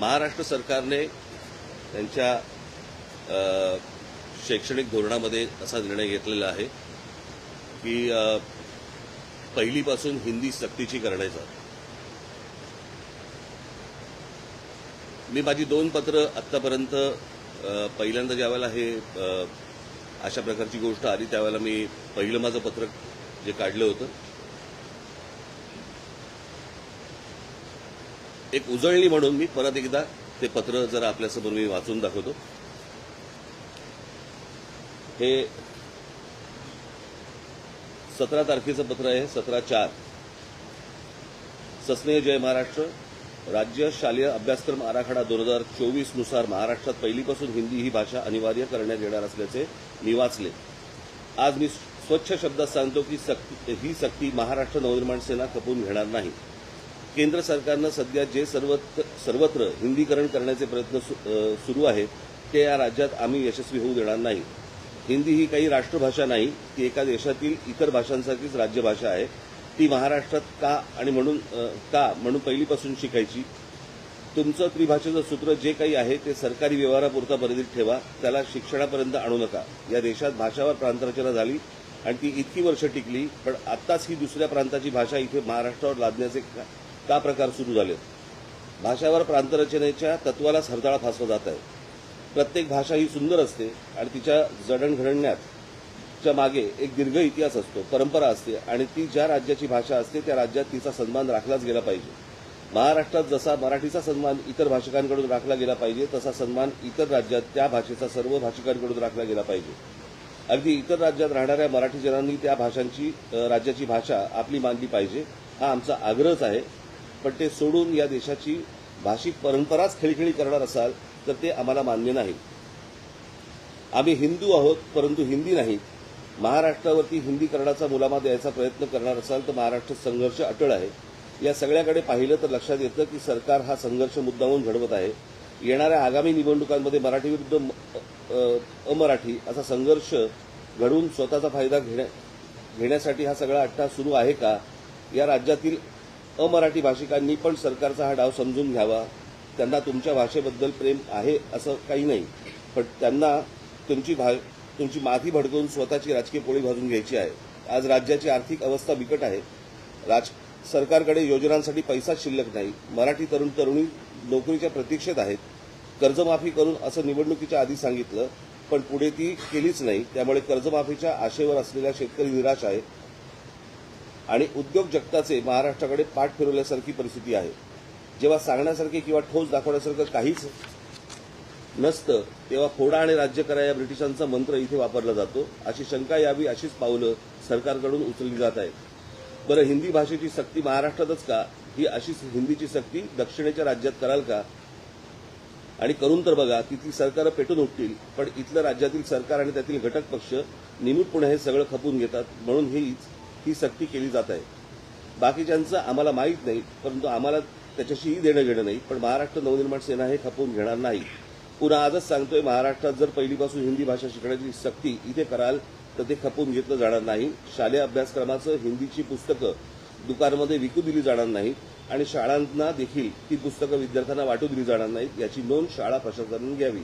महाराष्ट्र सरकारने त्यांच्या शैक्षणिक धोरणामध्ये असा निर्णय घेतलेला आहे की पहिलीपासून हिंदी सक्तीची करण्याचा मी माझी दोन पत्र आत्तापर्यंत पहिल्यांदा ज्यावेळेला हे अशा प्रकारची गोष्ट आली त्यावेळेला मी पहिलं माझं पत्रक जे काढलं होतं एक उजळणी म्हणून मी परत एकदा ते पत्र जरा आपल्यासमोर मी वाचून दाखवतो. हे सतरा तारखेचं पत्र आहे सतरा चार. सस्नेह जय महाराष्ट्र राज्य शालेय अभ्यासक्रम आराखडा दोन हजार चोवीसनुसार महाराष्ट्रात पहिलीपासून हिंदी ही भाषा अनिवार्य करण्यात येणार असल्याचे मी वाचले. आज मी स्वच्छ शब्दात सांगतो की सक्ती ही सक्ती महाराष्ट्र नवनिर्माण सेना खपून घेणार नाही. केंद्र सरकारनं सध्या जे सर्वत्र सर्वत्र हिंदीकरण करण्याचे प्रयत्न सु- सुरू आहेत ते या राज्यात आम्ही यशस्वी होऊ देणार नाही. हिंदी ही काही राष्ट्रभाषा नाही ती एका देशातील इतर भाषांसारखीच राज्यभाषा आहे. ती महाराष्ट्रात का आणि म्हणून का म्हणून पहिलीपासून शिकायची? तुमचं त्रिभाषेचं सूत्र जे काही आहे ते सरकारी व्यवहारापुरता मर्यादित ठेवा. त्याला शिक्षणापर्यंत आणू नका. या देशात भाषावर प्रांतरचना झाली आणि ती इतकी वर्ष टिकली पण आत्ताच ही दुसऱ्या प्रांताची भाषा इथे महाराष्ट्रावर लादण्याचे का- प्रकार सुरू झालेत? भाषावर प्रांतरचनेच्या तत्वाला हरताळा फासला जात आहे. प्रत्येक भाषा ही सुंदर असते आणि तिच्या जडणघडण्यात च्या मागे एक दीर्घ इतिहास असतो परंपरा असते आणि ती ज्या राज्याची भाषा असते त्या राज्यात तिचा सन्मान राखलाच गेला पाहिजे. महाराष्ट्रात जसा मराठीचा सन्मान इतर भाषिकांकडून राखला गेला पाहिजे तसा सन्मान इतर राज्यात त्या भाषेचा सर्व भाषिकांकडून राखला गेला पाहिजे. अगदी इतर राज्यात राहणाऱ्या मराठी जनांनी त्या भाषांची राज्याची भाषा आपली मानली पाहिजे हा आमचा आग्रहच आहे. पण ते सोडून या देशाची भाषिक परंपराच खिळखिळी करणार असाल तर ते आम्हाला मान्य नाही. आम्ही हिंदू आहोत परंतु हिंदी नाही. महाराष्ट्रावरती हिंदीकरणाचा मुलामा द्यायचा प्रयत्न करणार असाल तर महाराष्ट्र संघर्ष अटळ आहे. या सगळ्याकडे पाहिलं तर लक्षात येतं की सरकार हा संघर्ष मुद्दामून घडवत आहे. येणाऱ्या आगामी निवडणुकांमध्ये मराठी विरुद्ध म- अमराठी असा संघर्ष घडवून स्वतःचा फायदा घेण्या घेण्यासाठी हा सगळा अट्टा सुरू आहे का? या राज्यातील अमराठी भाषिकांनी पण सरकारचा हा डाव समजून घ्यावा. त्यांना तुमच्या भाषेबद्दल प्रेम आहे असं काही नाही. पण त्यांना तुमची भा तुमची माथी भडकवून स्वतःची राजकीय पोळी भाजून घ्यायची आहे. आज राज्याची आर्थिक अवस्था बिकट आहे. राज सरकारकडे योजनांसाठी पैसा शिल्लक नाही. मराठी तरुण तरुणी नोकरीच्या प्रतीक्षेत आहेत. कर्जमाफी करून असं निवडणुकीच्या आधी सांगितलं पण पुढे ती केलीच नाही. त्यामुळे कर्जमाफीच्या आशेवर असलेला शेतकरी निराश आहे. आणि उद्योग जगताचे महाराष्ट्राकडे पाठ फिरवल्यासारखी परिस्थिती आहे. जेव्हा सांगण्यासारखे किंवा ठोस दाखवण्यासारखं काहीच नसतं तेव्हा फोडा आणि राज्य करा या ब्रिटिशांचा मंत्र इथे वापरला जातो. अशी शंका यावी अशीच पावलं सरकारकडून उचलली जात आहेत. बरं हिंदी भाषेची सक्ती महाराष्ट्रातच का? ही अशीच हिंदीची सक्ती दक्षिणेच्या राज्यात कराल का? आणि करून तर बघा तिथली सरकारं पेटून उठतील पण इथलं राज्यातील सरकार आणि त्यातील घटक पक्ष निमूटपणे हे सगळं खपून घेतात म्हणून हीच ही सक्ती केली जात आहे. बाकीच्यांचं आम्हाला माहीत नाही परंतु आम्हाला त्याच्याशीही देणं घेणं नाही. पण महाराष्ट्र नवनिर्माण सेना हे खपवून घेणार नाही. पुन्हा आजच सांगतोय महाराष्ट्रात जर पहिलीपासून हिंदी भाषा शिकण्याची सक्ती इथे कराल तर ते खपून घेतलं जाणार नाही. शालेय अभ्यासक्रमाचं हिंदीची पुस्तकं दुकानमध्ये विकू दिली जाणार नाही आणि शाळांना देखील ती पुस्तकं विद्यार्थ्यांना वाटू दिली जाणार नाहीत याची नोंद शाळा प्रशासनाने घ्यावी.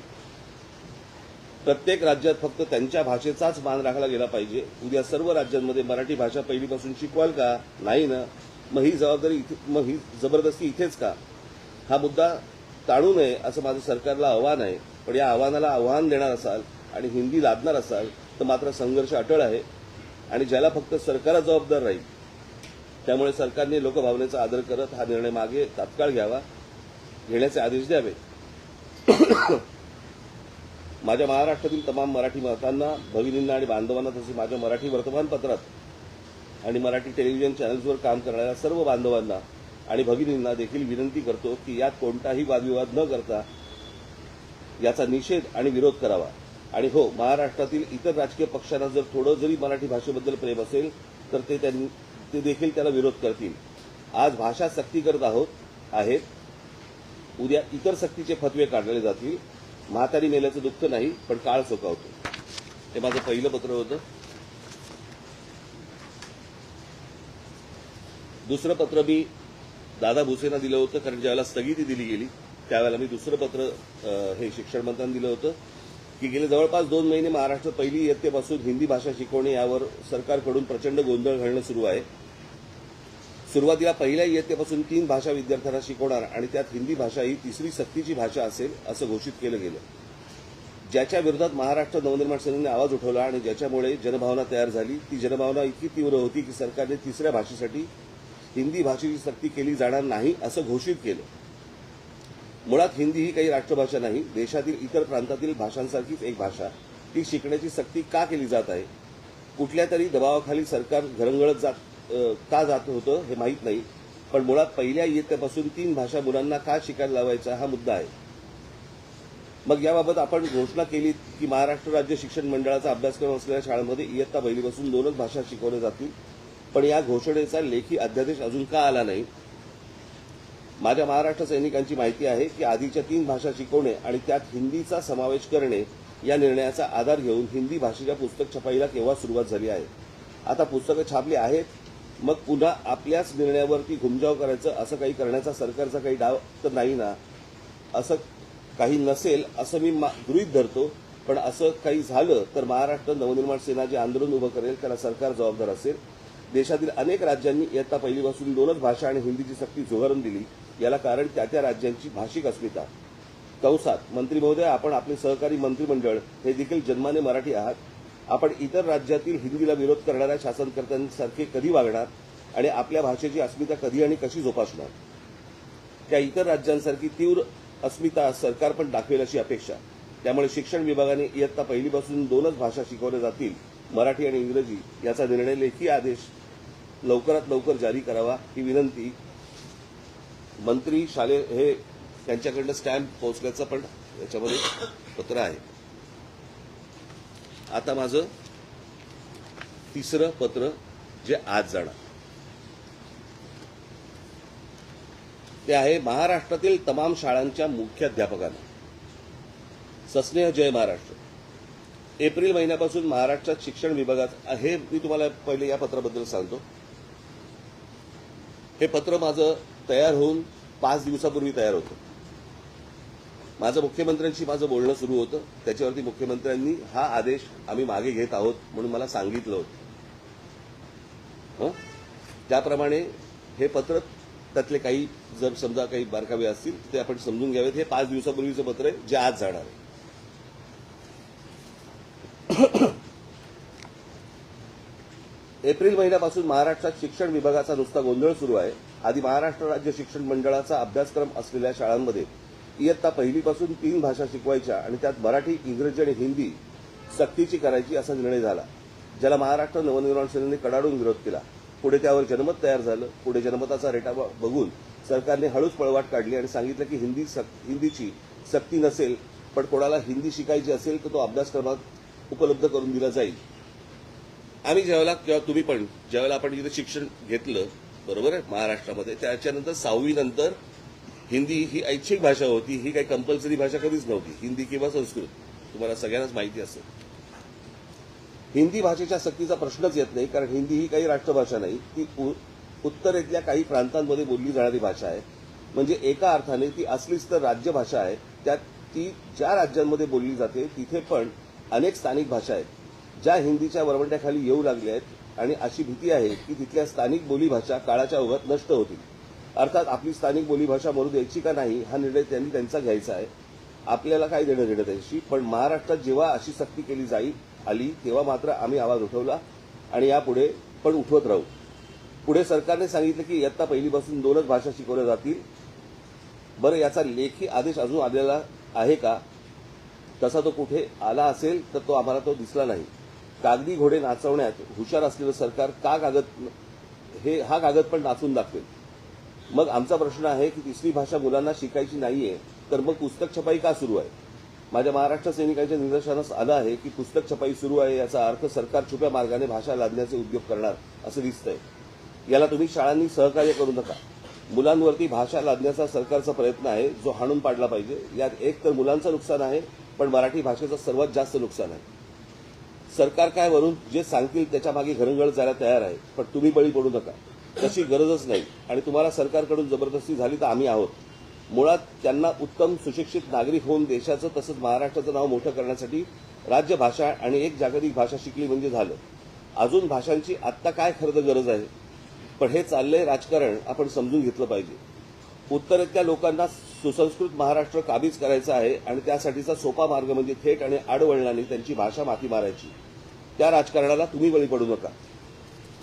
प्रत्येक राज्यात फक्त त्यांच्या भाषेचाच मान राखला गेला पाहिजे. उद्या सर्व राज्यांमध्ये मराठी भाषा पहिलीपासून शिकवाल का? नाही ना. मग ही जबाबदारी इथे मग ही जबरदस्ती इथेच का? हा मुद्दा टाळू नये असं माझं सरकारला आव्हान आहे. पण या आव्हानाला आव्हान देणार असाल आणि हिंदी लादणार असाल तर मात्र संघर्ष अटळ आहे आणि ज्याला फक्त सरकारला जबाबदार राहील. त्यामुळे सरकारने लोकभावनेचा आदर करत हा निर्णय मागे तात्काळ घ्यावा घेण्याचे आदेश द्यावे माझ्या महाराष्ट्रातील तमाम मराठी मतांना भगिनींना आणि बांधवांना तसेच माझ्या मराठी वर्तमानपत्रात आणि मराठी टेलिव्हिजन चॅनल्सवर काम करणाऱ्या सर्व बांधवांना आणि भगिनींना देखील विनंती करतो की यात कोणताही वादविवाद न करता याचा निषेध आणि विरोध करावा. आणि हो महाराष्ट्रातील इतर राजकीय पक्षांना जर थोडं जरी मराठी भाषेबद्दल प्रेम असेल तर ते त्यांनी ते देखील त्याला विरोध करतील. आज भाषा सक्ती करत आहोत आहेत. उद्या इतर सक्तीचे फतवे काढले जातील. म्हातारी मेल्याचं दुःख नाही पण काळ चुकावतो हे माझं पहिलं पत्र होतं. दुसरं पत्र मी दादा भुसेना दिलं होतं कारण ज्यावेळेला स्थगिती दिली गेली त्यावेळेला मी दुसरं पत्र हे शिक्षण मंत्र्यांना दिलं होतं की गेले जवळपास दोन महिने महाराष्ट्रात पहिली इयत्तेपासून हिंदी भाषा शिकवणे यावर सरकारकडून प्रचंड गोंधळ घालणं सुरू आहे. सुरुवातीला पहिल्या इयत्तेपासून तीन भाषा विद्यार्थ्यांना शिकवणार आणि त्यात हिंदी भाषा ही तिसरी सक्तीची भाषा असेल असं घोषित केलं गेलं. ज्याच्या विरोधात महाराष्ट्र नवनिर्माण सेनेने आवाज उठवला आणि ज्याच्यामुळे जनभावना तयार झाली ती जनभावना इतकी तीव्र होती की सरकारने तिसऱ्या भाषेसाठी हिंदी भाषेची सक्ती केली जाणार नाही असं घोषित केलं. मुळात हिंदी ही काही राष्ट्रभाषा नाही देशातील इतर प्रांतातील भाषांसारखीच एक भाषा. ती शिकण्याची सक्ती का केली जात आहे? कुठल्या तरी दबावाखाली सरकार घरंगळत जात का जात होतं हे माहीत नाही पण मुळात पहिल्या इयत्तेपासून तीन भाषा मुलांना का शिकायला लावायचा हा मुद्दा आहे. मग याबाबत आपण घोषणा केली की महाराष्ट्र राज्य शिक्षण मंडळाचा अभ्यासक्रम असलेल्या शाळांमध्ये इयत्ता पहिलीपासून दोनच भाषा शिकवल्या जातील पण या घोषणेचा लेखी अध्यादेश अजून का आला नाही? माझ्या महाराष्ट्र सैनिकांची माहिती आहे की आधीच्या तीन भाषा शिकवणे आणि त्यात हिंदीचा समावेश करणे या निर्णयाचा आधार घेऊन हिंदी भाषेच्या पुस्तक छपाईला केव्हा सुरुवात झाली आहे? आता पुस्तकं छापली आहेत मग पुन्हा आपल्याच निर्णयावरती घुमजाव करायचं असं काही करण्याचा सरकारचा काही डाव तर नाही ना. असं काही नसेल असं मी मा- गृहीत धरतो. पण असं काही झालं तर महाराष्ट्र नवनिर्माण सेना जे आंदोलन उभं करेल त्याला सरकार जबाबदार असेल. देशातील अनेक राज्यांनी इयत्ता पहिलीपासून दोनच भाषा आणि हिंदीची सक्ती जोहरून दिली. याला कारण त्या त्या राज्यांची भाषिक अस्मिता. कंसात मंत्री महोदय आपण आपले सहकारी मंत्रिमंडळ हे देखील जन्माने मराठी आहात. आपण इतर राज्यातील हिंदीला विरोध करणाऱ्या शासनकर्त्यांसारखे कधी वागणार आणि आपल्या भाषेची अस्मिता कधी आणि कशी जोपासणार? त्या इतर राज्यांसारखी तीव्र अस्मिता सरकार पण दाखवेल अशी अपेक्षा. त्यामुळे शिक्षण विभागाने इयत्ता पहिलीपासून दोनच भाषा शिकवल्या जातील मराठी आणि इंग्रजी याचा निर्णय लेखी आदेश लवकरात लवकर जारी करावा ही विनंती. मंत्री शालेय हे त्यांच्याकडनं स्टॅम्प पोहोचल्याचं पण याच्यामध्ये पत्र आहे. आता माझं तिसरं पत्र जे आज जाणार. ते आहे महाराष्ट्रातील तमाम शाळांच्या मुख्याध्यापकांना सस्नेह जय महाराष्ट्र. एप्रिल महिन्यापासून महाराष्ट्रात शिक्षण विभागात हे मी तुम्हाला पहिले या पत्राबद्दल सांगतो. हे पत्र माझं तयार होऊन पाच दिवसापूर्वी तयार होतं. माझं मुख्यमंत्र्यांशी माझं बोलणं सुरू होतं. त्याच्यावरती मुख्यमंत्र्यांनी हा आदेश आम्ही मागे घेत आहोत म्हणून मला सांगितलं होतं. त्याप्रमाणे हे पत्र त्यातले काही जर समजा काही बारकावे असतील ते आपण समजून घ्यावेत. हे पाच दिवसापूर्वीचं पत्र आहे जे आज जाणार आहे. एप्रिल महिन्यापासून महाराष्ट्रात शिक्षण विभागाचा नुसता गोंधळ सुरू आहे. आधी महाराष्ट्र राज्य शिक्षण मंडळाचा अभ्यासक्रम असलेल्या शाळांमध्ये इयत्ता पहिलीपासून तीन भाषा शिकवायच्या आणि त्यात मराठी इंग्रजी आणि हिंदी सक्तीची करायची असा निर्णय झाला ज्याला महाराष्ट्र नवनिर्माण सेनेने कडाडून विरोध केला. पुढे त्यावर जनमत तयार झालं. पुढे जनमताचा रेटा बघून सरकारने हळूच पळवाट काढली आणि सांगितलं की हिंदी सक- हिंदीची सक्ती नसेल पण कोणाला हिंदी शिकायची असेल तर तो अभ्यासक्रमात उपलब्ध करून दिला जाईल. आम्ही ज्यावेळेला किंवा तुम्ही पण ज्यावेळेला आपण इथे शिक्षण घेतलं बरोबर आहे महाराष्ट्रामध्ये त्याच्यानंतर सहावीनंतर हिंदी ही ऐच्छिक भाषा होती ही काही कंपल्सरी भाषा कधीच नव्हती. हिंदी किंवा संस्कृत. तुम्हाला सगळ्यांनाच माहिती असेल. हिंदी भाषेच्या सक्तीचा प्रश्नच येत नाही कारण हिंदी ही काही राष्ट्रभाषा नाही. ती उत्तरेतल्या काही प्रांतांमध्ये बोलली जाणारी भाषा आहे. म्हणजे एका अर्थाने ती असलीच तर राज्यभाषा आहे. त्यात ती ज्या राज्यांमध्ये बोलली जाते तिथे पण अनेक स्थानिक भाषा आहेत ज्या हिंदीच्या वरवंट्याखाली येऊ लागल्या आहेत आणि अशी भीती आहे की तिथल्या स्थानिक बोलीभाषा काळाच्या ओघात नष्ट होतील. अर्थात आपली स्थानिक बोलीभाषा बोलू द्यायची का नाही हा निर्णय त्यांनी त्यांचा घ्यायचा आहे. आपल्याला काय देणं घेणं त्याशी पण महाराष्ट्रात जेव्हा अशी सक्ती केली जाईल आली तेव्हा मात्र आम्ही आवाज उठवला आणि यापुढे पण उठवत राहू. पुढे सरकारने सांगितलं की इयत्ता पहिलीपासून दोनच भाषा शिकवल्या जातील. बरं याचा लेखी आदेश अजून आलेला आहे का? तसा तो कुठे आला असेल तर तो आम्हाला तो दिसला नाही. कागदी घोडे नाचवण्यात हुशार असलेलं सरकार का कागद हे हा कागद पण नाचून दाखवेल. मग आमचा प्रश्न आहे की तिसरी भाषा मुलांना शिकायची नाहीये तर मग पुस्तक छपाई का सुरू आहे? माझ्या महाराष्ट्र सैनिकांच्या निदर्शनास आलं आहे की पुस्तक छपाई सुरू आहे याचा अर्थ सरकार छुप्या मार्गाने भाषा लादण्याचे उद्योग करणार असं दिसतंय. याला तुम्ही शाळांनी सहकार्य करू नका. मुलांवरती भाषा लादण्याचा सरकारचा प्रयत्न आहे जो हाणून पाडला पाहिजे. यात एक तर मुलांचं नुकसान आहे पण मराठी भाषेचं सर्वात जास्त नुकसान आहे. सरकार काय वरून जे सांगतील त्याच्यामागे घरंगळ जायला तयार आहे पण तुम्ही बळी पडू नका. तशी गरजच नाही. आणि तुम्हाला सरकारकडून जबरदस्ती झाली तर आम्ही आहोत. मुळात त्यांना उत्तम सुशिक्षित नागरिक होऊन देशाचं तसंच महाराष्ट्राचं नाव मोठं करण्यासाठी राज्यभाषा आणि एक जागतिक भाषा शिकली म्हणजे झालं. अजून भाषांची आत्ता काय खरं गरज आहे? पण हे चाललंय राजकारण आपण समजून घेतलं पाहिजे. उत्तरेतल्या लोकांना सुसंस्कृत महाराष्ट्र काबीज करायचं आहे आणि त्यासाठीचा सोपा मार्ग म्हणजे थेट आणि आडवळणाने त्यांची भाषा माती मारायची. त्या राजकारणाला तुम्ही बळी पडू नका.